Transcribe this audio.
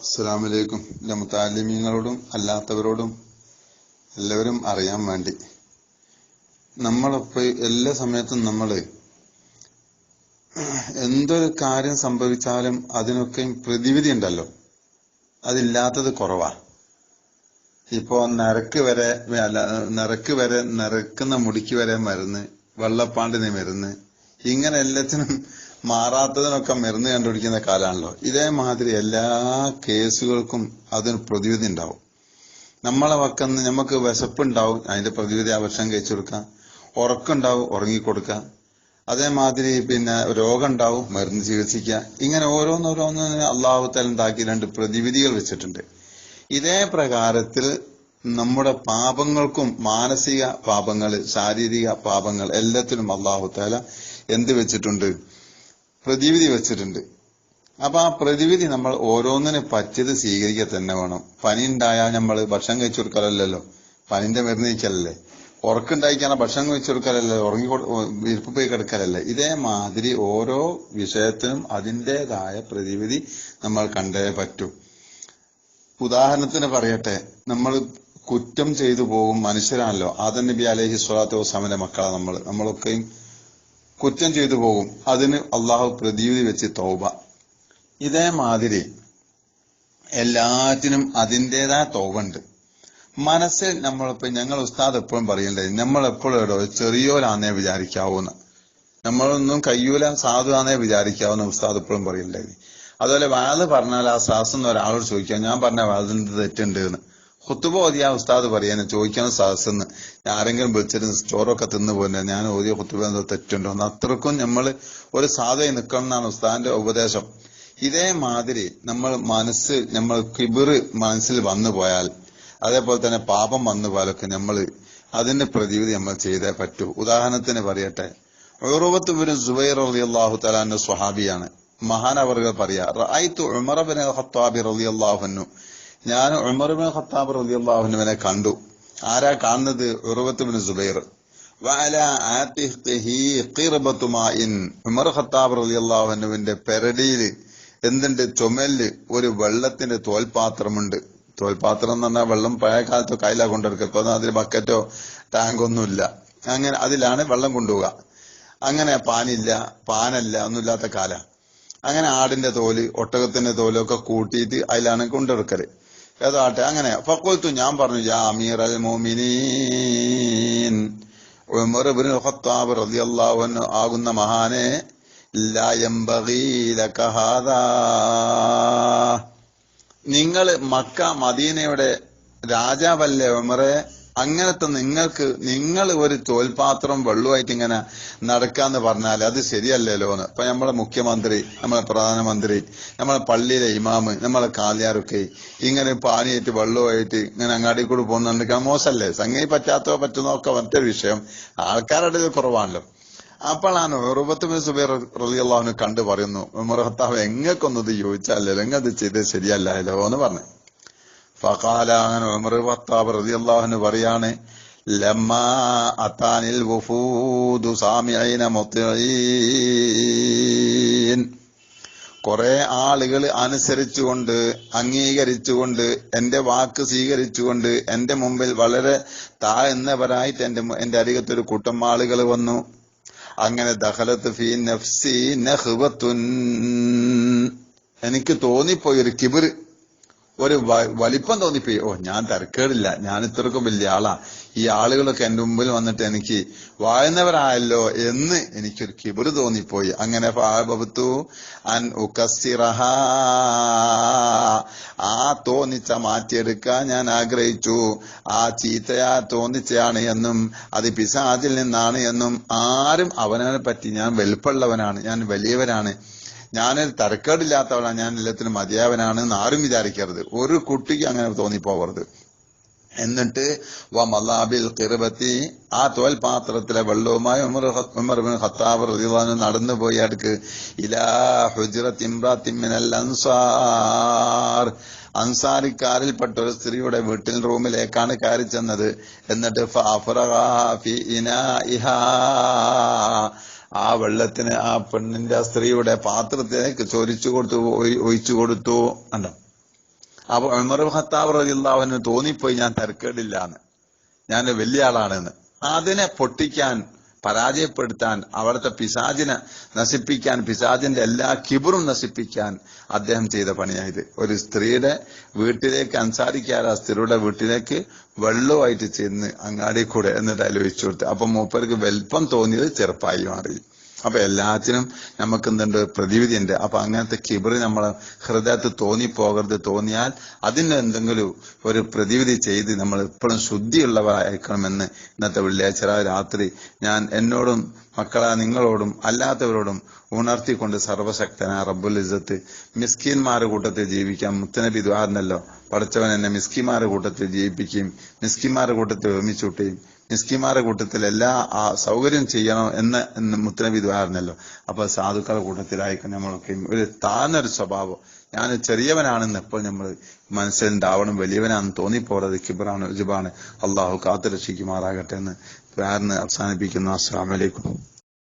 അസ്സലാമു അലൈക്കും എന്റെ മുത്താലിമീങ്ങളോടും അല്ലാത്തവരോടും എല്ലാവരും അറിയാൻ വേണ്ടി. നമ്മളിപ്പോ എല്ലാ സമയത്തും നമ്മൾ എന്തൊരു കാര്യം സംഭവിച്ചാലും അതിനൊക്കെ പ്രതിവിധി ഉണ്ടല്ലോ. അതില്ലാത്തത് കുറവാ. ഇപ്പോ നിരക്ക് വരെ നിരക്ക് വരെ നിരക്കുന്ന മുടിക്ക് വരെ മരുന്ന് വെള്ളപ്പാണ്ടിന് മരുന്ന് ഇങ്ങനെ എല്ലാത്തിനും മാറാത്തതിനൊക്കെ മരുന്ന് കണ്ടുപിടിക്കുന്ന കാലാണല്ലോ. ഇതേമാതിരി എല്ലാ കേസുകൾക്കും അതിന് പ്രതിവിധി ഉണ്ടാവും. നമ്മളെ വക്കുന്ന നമുക്ക് വിശപ്പുണ്ടാവും അതിന്റെ പ്രതിവിധി ആ ഭക്ഷണം കഴിച്ചു കൊടുക്കാം. ഉറക്കുണ്ടാവും ഉറങ്ങിക്കൊടുക്കാം. അതേമാതിരി പിന്നെ രോഗം ഉണ്ടാവും മരുന്ന് ചികിത്സിക്കുക ഇങ്ങനെ ഓരോന്നോരോന്ന് അള്ളാഹു തലുണ്ടാക്കി രണ്ട് പ്രതിവിധികൾ വെച്ചിട്ടുണ്ട്. ഇതേ പ്രകാരത്തിൽ നമ്മുടെ പാപങ്ങൾക്കും മാനസിക പാപങ്ങൾ ശാരീരിക പാപങ്ങൾ എല്ലാത്തിനും അള്ളാഹു എന്ത് വെച്ചിട്ടുണ്ട്? പ്രതിവിധി വെച്ചിട്ടുണ്ട്. അപ്പൊ ആ പ്രതിവിധി നമ്മൾ ഓരോന്നിനെ പറ്റിയത് സ്വീകരിക്കുക തന്നെ വേണം. പനി ഉണ്ടായാൽ നമ്മൾ ഭക്ഷണം കഴിച്ചു കൊടുക്കാറല്ലല്ലോ പനിന്റെ മരുന്ന് കഴിക്കലല്ലേ. ഉറക്കുണ്ടായിക്കാണ് ഭക്ഷണം കഴിച്ചു കൊടുക്കാറല്ലോ ഉറങ്ങി ഇരിപ്പ് പോയി കിടക്കാറല്ലേ ഇതേമാതിരി ഓരോ വിഷയത്തിനും അതിന്റെതായ പ്രതിവിധി നമ്മൾ കണ്ടേ പറ്റൂ. ഉദാഹരണത്തിന് പറയട്ടെ. നമ്മൾ കുറ്റം ചെയ്തു പോകും മനുഷ്യരാണല്ലോ. ആദം നബി അലഹി സ്വലാത്തു വസ്സാമിന്റെ മക്കളാണ് നമ്മൾ. നമ്മളൊക്കെയും കുറ്റം ചെയ്തു പോകും. അതിന് അള്ളാഹു പ്രതിവിധി വെച്ച് തൗബ. ഇതേമാതിരി എല്ലാറ്റിനും അതിന്റെതായ തോവുണ്ട് മനസ്സിൽ നമ്മളിപ്പോ ഞങ്ങൾ ഉസ്താദ് എപ്പോഴും പറയണ്ടേ നമ്മൾ എപ്പോഴും ഇടോ ചെറിയോരാന്നേ വിചാരിക്കാവൂന്ന്. നമ്മളൊന്നും കയ്യൂല സാധുവാന്നേ വിചാരിക്കാവുന്ന ഉസ്താദ് എപ്പോഴും പറയണ്ടേ. അതുപോലെ വാത് പറഞ്ഞാൽ ആ സാസ് ഒരാളോട് ചോദിക്കാം ഞാൻ പറഞ്ഞ വാതിന്റെ തെറ്റുണ്ട് എന്ന് ഹുത്തുബ ഓതിയ ഉസ്താദ് പറയാൻ ചോദിക്കണം സാസെന്ന്. ആരെങ്കിലും വിളിച്ചിരുന്ന് ചോറൊക്കെ തിന്നു പോന്നെ ഞാൻ ഓതിയ കുത്തുബ എന്തോ തെറ്റുണ്ടോ എന്ന്. അത്രക്കും നമ്മൾ ഒരു സാധുവായി നിൽക്കണം എന്നാണ് ഉസ്താദിന്റെ ഉപദേശം. ഇതേമാതിരി നമ്മൾ മനസ്സ് നമ്മൾ കിബിറ് മനസ്സിൽ വന്നു പോയാൽ അതേപോലെ തന്നെ പാപം വന്നു പോയാലൊക്കെ നമ്മൾ അതിന്റെ പ്രതിവിധി നമ്മൾ ചെയ്തേ പറ്റൂ. ഉദാഹരണത്തിന് പറയട്ടെ ഉറവത്ത് സുബൈർ സുബൈർ അള്ളാഹു തലാന്റെ സ്വഹാബിയാണ്. മഹാനവറുകൾ പറയാ റായിത്തു ഉമർ ബിൻ ഖത്താബി റളിയല്ലാഹു അൻഹു ഞാൻ ഉമർബിൻ ഖത്താബ് അൻഹുവിനെ കണ്ടു. ആരാ കാണുന്നത്? ഉറവത്തുബിൻ സുബൈർ. ഉമർ ഖത്താബ് പെരടിയിൽ എന്തുണ്ട്? ചുമലിൽ ഒരു വെള്ളത്തിന്റെ തോൽപാത്രമുണ്ട്. തോൽപാത്രം എന്ന് പറഞ്ഞാൽ വെള്ളം പഴയ കാലത്തോ കയ്യിലാ കൊണ്ടെടുക്കുക ഇപ്പൊ അതിൽ ബക്കറ്റോ ടാങ്കൊന്നുമില്ല അങ്ങനെ അതിലാണ് വെള്ളം കൊണ്ടുപോവുക. അങ്ങനെ പാനില്ല പാനല്ല ഒന്നുമില്ലാത്ത കാല. അങ്ങനെ ആടിന്റെ തോൽ ഒട്ടകത്തിന്റെ തോലൊക്കെ കൂട്ടിയിട്ട് അതിലാണ് കൊണ്ടെടുക്കൽ ഏതാട്ടെ? അങ്ങനെ. ഫക്കോൽത്തു ഞാൻ പറഞ്ഞു യാ അൽ മോമിനീൻ ഖത്താബ് റളിയല്ലാഹു അൻഹു ആകുന്ന മഹാനെ ലാ നിങ്ങൾ മക്ക മദീനയുടെ രാജാവല്ലേ ഉമറെ? അങ്ങനത്തെ നിങ്ങൾക്ക് നിങ്ങൾ ഒരു തോൽപാത്രം വെള്ളമായിട്ട് ഇങ്ങനെ നടക്കാന്ന് പറഞ്ഞാൽ അത് ശരിയല്ലല്ലോ എന്ന്. ഇപ്പൊ നമ്മളെ മുഖ്യമന്ത്രി നമ്മളെ പ്രധാനമന്ത്രി നമ്മളെ പള്ളിയിലെ ഇമാമ് നമ്മളെ കാലിയാറൊക്കെ ഇങ്ങനെ പാനിയായിട്ട് വെള്ളമായിട്ട് ഇങ്ങനെ അങ്ങാടി കൂടി പോകുന്നുണ്ട്. മോശമല്ലേ സംഗതി പറ്റാത്തോ പറ്റുന്നോ ഒക്കെ മറ്റൊരു വിഷയം. ആൾക്കാരുടെ ഇത് കുറവാണല്ലോ. അപ്പോഴാണ് ഉറുബത്ത് സുബൈർ റളിയല്ലാഹുവിനെ കണ്ടു പറയുന്നു ഖത്താബ് എങ്ങക്കൊന്നത് ചോദിച്ചാലല്ലോ എങ്ങത് ചെയ്ത് ശരിയല്ലല്ലോ എന്ന് പറഞ്ഞു. അങ്ങനെ ഉമർ ഖത്താബ് അള്ളാഹുന് പറയാണ് ലമ്മ അത്താനിൽ വഫൂദു സാമിഈന മുത്തിഈൻ കുറെ ആളുകൾ അനുസരിച്ചുകൊണ്ട് അംഗീകരിച്ചുകൊണ്ട് എന്റെ വാക്ക് സ്വീകരിച്ചുകൊണ്ട് എന്റെ മുമ്പിൽ വളരെ താഴ്ന്നവരായിട്ട് എന്റെ എന്റെ അരികത്തൊരു കൂട്ടം ആളുകൾ വന്നു. അങ്ങനെ ദഹലത്ത് ഫീ നഫ്സി നഹ്വത്തുൻ എനിക്ക് തോന്നിപ്പോയി ഒരു കിബിർ. ഒരു വലിപ്പം തോന്നിപ്പോയി. ഓ ഞാൻ തിരക്കേടില്ല. ഞാൻ ഇത്രക്കും വലിയ ആളാ. ഈ ആളുകളൊക്കെ എന്റെ മുമ്പിൽ വന്നിട്ട് എനിക്ക് വാഴുന്നവരായല്ലോ എന്ന് എനിക്കൊരു കിബുര് തോന്നിപ്പോയി. അങ്ങനെ ഫാബത്തു അൻ ഉക്കസിറഹ ആ തോന്നിച്ച മാറ്റിയെടുക്കാൻ ഞാൻ ആഗ്രഹിച്ചു. ആ ചീത്തയാ തോന്നിച്ചയാണ് എന്നും അത് പിശാചിൽ നിന്നാണ് എന്നും ആരും അവനെ പറ്റി ഞാൻ വെളുപ്പുള്ളവനാണ് ഞാൻ വലിയവനാണ് ഞാൻ തരക്കേടില്ലാത്തവളാണ് ഞാൻ എല്ലാത്തിനും മതിയാവനാണ് എന്ന് ആരും വിചാരിക്കരുത്. ഒരു കുട്ടിക്ക് അങ്ങനെ തോന്നിപ്പോവരുത് എന്നിട്ട് വമലാബിൽ കിറുബത്തി ആ തോൽ പാത്രത്തിലെ വെള്ളവുമായി ഉമർ ഉമർ ബിൻ ഖത്താബ് റളിയല്ലാഹു നടന്നു പോയി. അടുക്ക് ഇലാ ഹുജ്റത്ത് ഇംറാത്തിൻ മിനൽ അൻസാർ അൻസാരിക്കാരിൽപ്പെട്ട ഒരു സ്ത്രീയുടെ വീട്ടിൽ റൂമിലേക്കാണ് കയറി ചെന്നത്. എന്നിട്ട് ആ വെള്ളത്തിന് ആ പെണ്ണിന്റെ ആ സ്ത്രീയുടെ പാത്രത്തിലേക്ക് ചൊരിച്ചു കൊടുത്തു ഒഴിച്ചു കൊടുത്തു കണ്ടോ അപ്പൊ ഉമർ ഖത്താബ് റളിയല്ലാഹുവിന് തോന്നിപ്പോയി ഞാൻ തരക്കേടില്ലാന്ന് ഞാൻ വലിയ ആളാണെന്ന് അതിനെ പൊട്ടിക്കാൻ പരാജയപ്പെടുത്താൻ അവിടുത്തെ പിശാചിനെ നശിപ്പിക്കാൻ പിശാചിന്റെ എല്ലാ കിബറും നശിപ്പിക്കാൻ അദ്ദേഹം ചെയ്ത പണിയായത് ഒരു സ്ത്രീയുടെ വീട്ടിലേക്ക് അൻസാരിക്കാര സ്ത്രീയുടെ വീട്ടിലേക്ക് വെള്ളവുമായിട്ട് ചെന്ന് അങ്ങാടി കൂടെ എന്നിട്ട് അലോചിച്ചു കൊടുത്തു. അപ്പൊ മൂപ്പർക്ക് വലിപ്പം തോന്നിയത് ചെറുപ്പായി മാറി. അപ്പൊ എല്ലാത്തിനും നമുക്ക് എന്തുണ്ട്? പ്രതിവിധി ഉണ്ട്. അപ്പൊ അങ്ങനത്തെ കിബറി നമ്മൾ ഹൃദയത്ത് തോന്നി തോന്നിപ്പോകരുത്. തോന്നിയാൽ അതിന് എന്തെങ്കിലും ഒരു പ്രതിവിധി ചെയ്ത് നമ്മൾ എപ്പോഴും ശുദ്ധിയുള്ളവരായിരിക്കണമെന്ന് ഇന്നത്തെ വെള്ളിയാഴ്ച രാത്രി ഞാൻ എന്നോടും മക്കളെ നിങ്ങളോടും അല്ലാത്തവരോടും ഉണർത്തിക്കൊണ്ട് സർവശക്തനായ റബ്ബുൽ ഇസത്ത് മിസ്കീന്മാരുടെ കൂട്ടത്തിൽ ജീവിക്കാം. മുത്തനബി ദ്വാറിനല്ലോ പഠിച്ചവൻ എന്നെ മിസ്കിമാരുടെ കൂട്ടത്തിൽ ജീവിപ്പിക്കുകയും മിസ്കിമാരുടെ കൂട്ടത്തിൽ ഒരുമിച്ചുകൂട്ടുകയും മിസ്കിമാരുടെ കൂട്ടത്തിൽ എല്ലാ സൗകര്യം ചെയ്യണം എന്ന് മുത്തനബി ദ്വാരനല്ലോ അപ്പൊ സാധുക്കളുടെ കൂട്ടത്തിലായിരിക്കും നമ്മളൊക്കെ ഒരു താഴ്ന്നൊരു സ്വഭാവം. ഞാൻ ചെറിയവനാണെന്ന് എപ്പോൾ നമ്മൾ മനസ്സിലുണ്ടാവണം. വലിയവനാണെന്ന് തോന്നിപ്പോറത് കിബറാണ് ഉജുബാണ്. അള്ളാഹു കാത്തു രക്ഷിക്കുമാറാകട്ടെ എന്ന് പ്രാർത്ഥന അവസാനിപ്പിക്കുന്നു. അസ്സാം വലൈക്കും